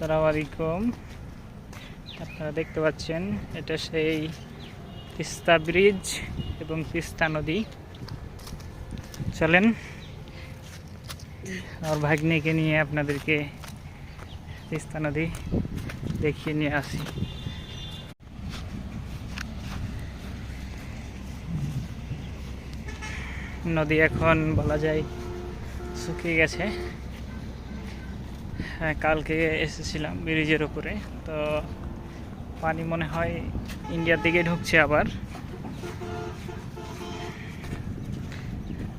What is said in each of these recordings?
আসসালামু আলাইকুম। আপনারা দেখতে পাচ্ছেন, এটা সেই তিস্তা ব্রিজ এবং তিস্তা নদী। চলেন, আমার ভাগ্নিকে নিয়ে আপনাদেরকে তিস্তা নদী দেখিয়ে নিয়ে আসি। নদী এখন বলা যায় শুকিয়ে গেছে। কালকে এসেছিলাম ব্রিজের উপরে। তো পানি মনে হয় ইন্ডিয়ার দিকে ঢুকছে আবার।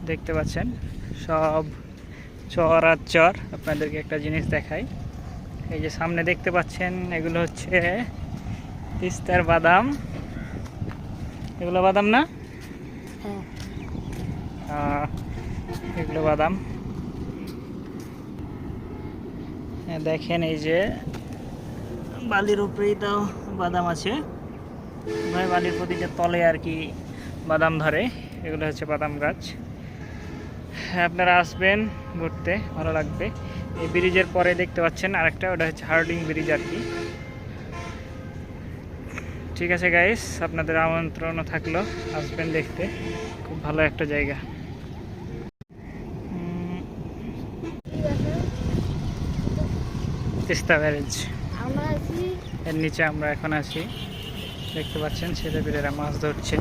দেখতে পাচ্ছেন সব চর আর চর। আপনাদেরকে একটা জিনিস দেখাই। এই যে সামনে দেখতে পাচ্ছেন এগুলো হচ্ছে তিস্তার বাদাম। এগুলো বাদাম না? হ্যাঁ। এগুলো বাদাম হ্যাঁ, দেখেন এই যে বালির উপরেই তো বাদাম আছে। ভাই, বালির প্রতিটা তলে আর কি বাদাম ধরে, এগুলো হচ্ছে বাদাম গাছ। আপনারা আসবেন ঘুরতে, ভালো লাগবে। এই ব্রিজের পরে দেখতে পাচ্ছেন আরেকটা, ওটা হচ্ছে হার্ডিং ব্রিজ আর কি। ঠিক আছে গাইস আপনাদের আমন্ত্রণও থাকল, আসবেন দেখতে। খুব ভালো একটা জায়গা। তিস্তা ব্যারেজ। আমরা এর নিচে আমরা এখন আছি। দেখতে পাচ্ছেন ছেলেপিলেরা মাছ ধরছে।